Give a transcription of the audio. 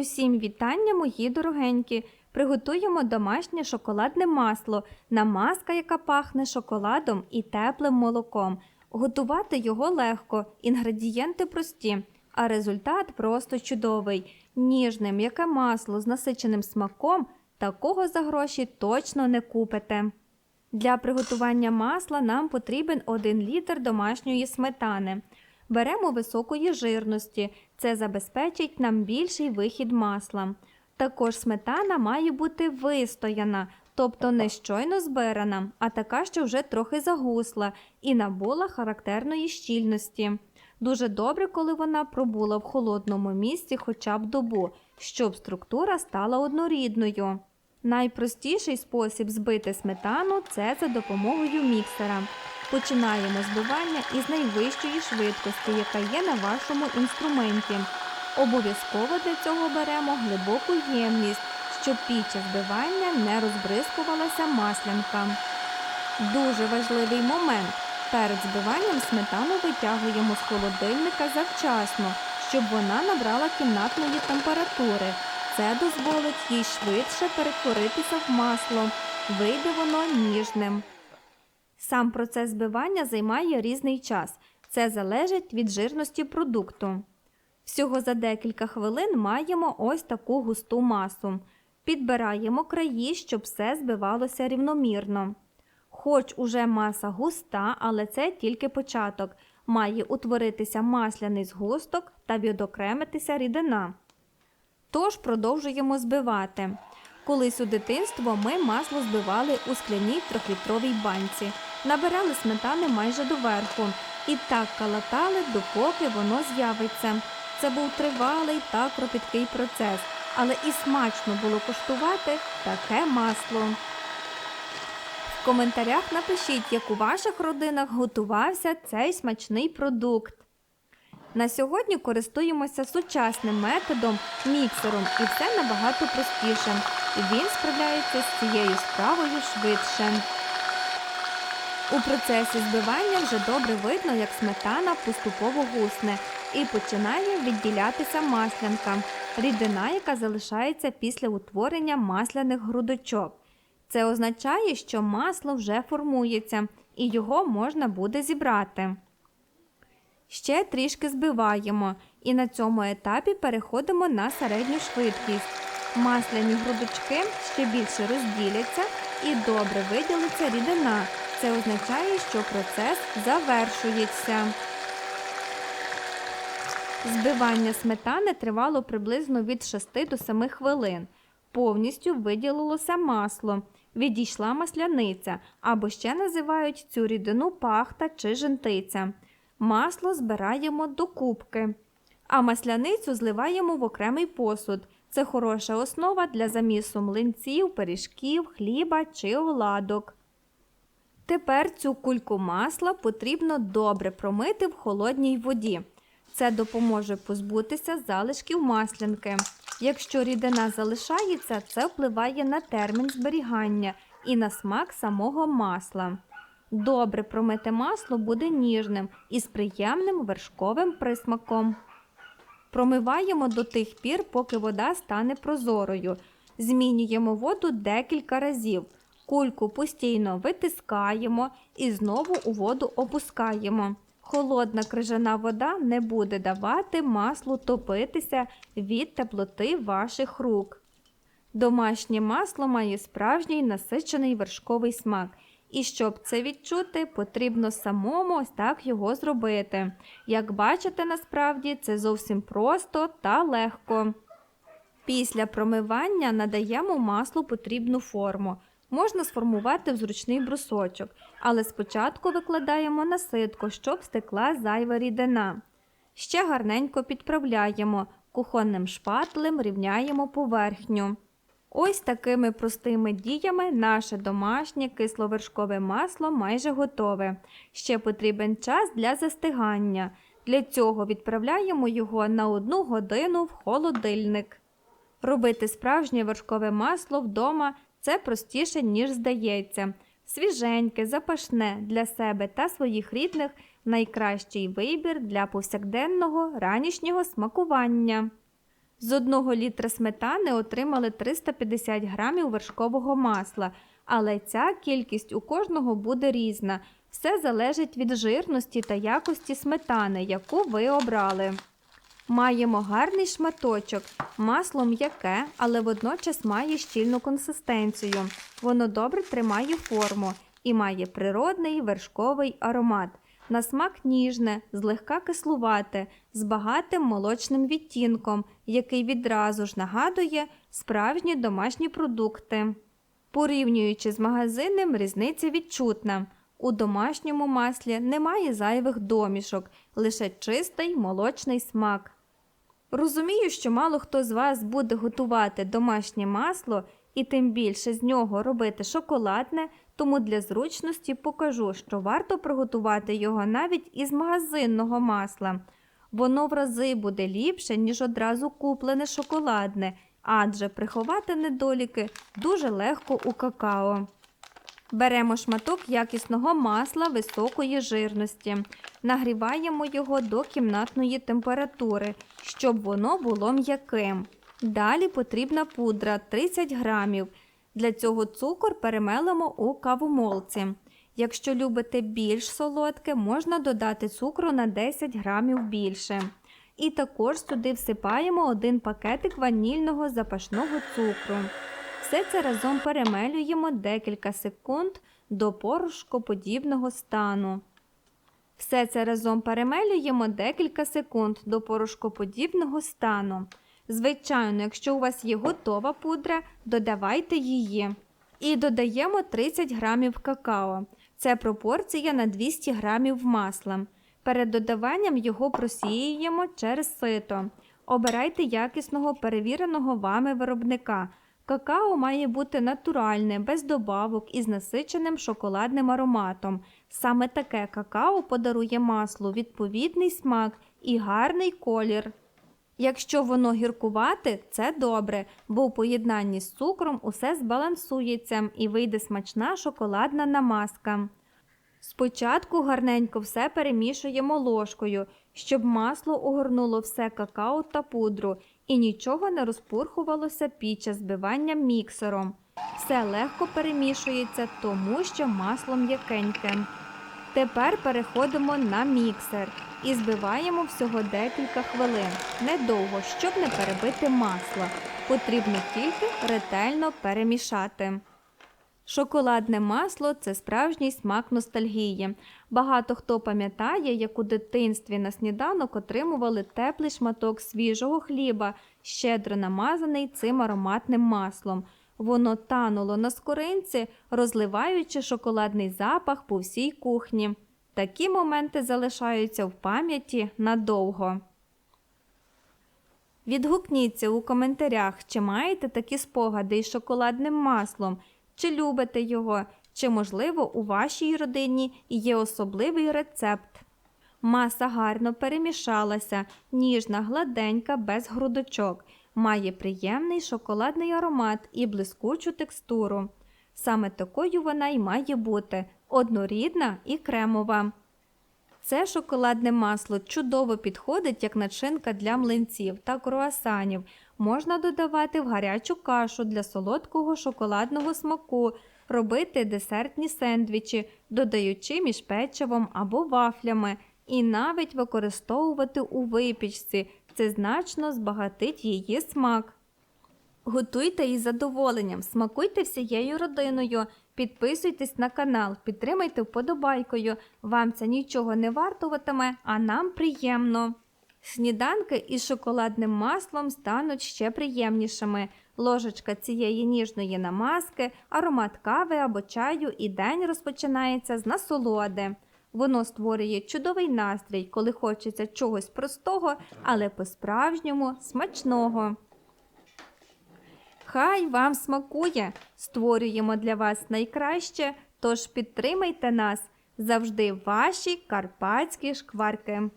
Усім вітання, мої дорогенькі! Приготуємо домашнє шоколадне масло, намазка, яка пахне шоколадом і теплим молоком. Готувати його легко, інгредієнти прості, а результат просто чудовий. Ніжне, м'яке масло з насиченим смаком такого за гроші точно не купите. Для приготування масла нам потрібен 1 літр домашньої сметани. Беремо високої жирності, це забезпечить нам більший вихід масла. Також сметана має бути вистояна, тобто не щойно збирана, а така, що вже трохи загусла і набула характерної щільності. Дуже добре, коли вона пробула в холодному місці хоча б добу, щоб структура стала однорідною. Найпростіший спосіб збити сметану це за допомогою міксера. Починаємо збивання із найвищої швидкості, яка є на вашому інструменті. Обов'язково для цього беремо глибоку ємність, щоб під час збивання не розбризкувалася маслянка. Дуже важливий момент. Перед збиванням сметану витягуємо з холодильника завчасно, щоб вона набрала кімнатної температури. Це дозволить їй швидше перетворитися в масло. Вийде воно ніжним. Сам процес збивання займає різний час. Це залежить від жирності продукту. Всього за декілька хвилин маємо ось таку густу масу. Підбираємо краї, щоб все збивалося рівномірно. Хоч уже маса густа, але це тільки початок. Має утворитися масляний згусток та відокремитися рідина. Тож продовжуємо збивати. Колись у дитинство ми масло збивали у скляній трьохлітровій банці, набирали сметани майже доверху і так калатали, допоки воно з'явиться. Це був тривалий та кропіткий процес, але і смачно було коштувати таке масло. В коментарях напишіть, як у ваших родинах готувався цей смачний продукт. На сьогодні користуємося сучасним методом міксером і все набагато простіше. Він справляється з цією справою швидше. У процесі збивання вже добре видно, як сметана поступово гусне і починає відділятися маслянка, рідина, яка залишається після утворення масляних грудочок. Це означає, що масло вже формується і його можна буде зібрати. Ще трішки збиваємо і на цьому етапі переходимо на середню швидкість. Масляні грудочки ще більше розділяться і добре виділиться рідина. Це означає, що процес завершується. Збивання сметани тривало приблизно від 6 до 7 хвилин. Повністю виділилося масло, відійшла масляниця або ще називають цю рідину пахта чи жентиця. Масло збираємо до кубки, а масляницю зливаємо в окремий посуд. Це хороша основа для замісу млинців, пиріжків, хліба чи оладок. Тепер цю кульку масла потрібно добре промити в холодній воді. Це допоможе позбутися залишків маслянки. Якщо рідина залишається, це впливає на термін зберігання і на смак самого масла. Добре промите масло буде ніжним і з приємним вершковим присмаком. Промиваємо до тих пір, поки вода стане прозорою. Змінюємо воду декілька разів. Кульку постійно витискаємо і знову у воду опускаємо. Холодна крижана вода не буде давати маслу топитися від теплоти ваших рук. Домашнє масло має справжній насичений вершковий смак. І щоб це відчути, потрібно самому ось так його зробити. Як бачите, насправді це зовсім просто та легко. Після промивання надаємо маслу потрібну форму. Можна сформувати в зручний брусочок, але спочатку викладаємо на ситко, щоб стекла зайва рідина. Ще гарненько підправляємо, кухонним шпателем рівняємо поверхню. Ось такими простими діями наше домашнє кисловершкове масло майже готове. Ще потрібен час для застигання. Для цього відправляємо його на одну годину в холодильник. Робити справжнє вершкове масло вдома це простіше, ніж здається. Свіженьке, запашне для себе та своїх рідних найкращий вибір для повсякденного ранішнього смакування. З одного літра сметани отримали 350 грамів вершкового масла, але ця кількість у кожного буде різна. Все залежить від жирності та якості сметани, яку ви обрали. Маємо гарний шматочок, масло м'яке, але водночас має щільну консистенцію. Воно добре тримає форму і має природний вершковий аромат. На смак ніжне, злегка кислувате, з багатим молочним відтінком, який відразу ж нагадує справжні домашні продукти. Порівнюючи з магазинним, різниця відчутна. У домашньому маслі немає зайвих домішок, лише чистий молочний смак. Розумію, що мало хто з вас буде готувати домашнє масло і тим більше з нього робити шоколадне, тому для зручності покажу, що варто приготувати його навіть із магазинного масла. Воно в рази буде ліпше, ніж одразу куплене шоколадне, адже приховати недоліки дуже легко у какао. Беремо шматок якісного масла високої жирності, нагріваємо його до кімнатної температури, щоб воно було м'яким. Далі потрібна пудра 30 грамів. Для цього цукор перемелимо у кавомолці. Якщо любите більш солодке, можна додати цукру на 10 грамів більше. І також сюди всипаємо один пакетик ванільного запашного цукру. Все це разом перемелюємо декілька секунд до порошкоподібного стану. Все це разом перемелюємо декілька секунд до порошкоподібного стану. Звичайно, якщо у вас є готова пудра, додавайте її. І додаємо 30 грамів какао. Це пропорція на 200 грамів масла. Перед додаванням його просіюємо через сито. Обирайте якісного перевіреного вами виробника. Какао має бути натуральне, без добавок і з насиченим шоколадним ароматом. Саме таке какао подарує маслу відповідний смак і гарний колір. Якщо воно гіркувате, це добре, бо у поєднанні з цукром усе збалансується і вийде смачна шоколадна намазка. Спочатку гарненько все перемішуємо ложкою, щоб масло огорнуло все какао та пудру і нічого не розпурхувалося під час збивання міксером. Все легко перемішується, тому що масло м'якеньке. Тепер переходимо на міксер і збиваємо всього декілька хвилин. Недовго, щоб не перебити масло. Потрібно тільки ретельно перемішати. Шоколадне масло це справжній смак ностальгії. Багато хто пам'ятає, як у дитинстві на сніданок отримували теплий шматок свіжого хліба, щедро намазаний цим ароматним маслом. Воно тануло на скоринці, розливаючи шоколадний запах по всій кухні. Такі моменти залишаються в пам'яті надовго. Відгукніться у коментарях, чи маєте такі спогади із шоколадним маслом, чи любите його, чи, можливо, у вашій родині є особливий рецепт. Маса гарно перемішалася, ніжна, гладенька, без грудочок, має приємний шоколадний аромат і блискучу текстуру. Саме такою вона й має бути однорідна і кремова. Це шоколадне масло чудово підходить як начинка для млинців та круасанів. Можна додавати в гарячу кашу для солодкого шоколадного смаку, робити десертні сендвічі, додаючи між печивом або вафлями, і навіть використовувати у випічці. Це значно збагатить її смак. Готуйте із задоволенням, смакуйте всією родиною, підписуйтесь на канал, підтримайте вподобайкою. Вам це нічого не вартуватиме, а нам приємно. Сніданки із шоколадним маслом стануть ще приємнішими. Ложечка цієї ніжної намазки, аромат кави або чаю, і день розпочинається з насолоди. Воно створює чудовий настрій, коли хочеться чогось простого, але по-справжньому смачного. Хай вам смакує! Створюємо для вас найкраще, тож підтримайте нас завжди ваші карпатські шкварки.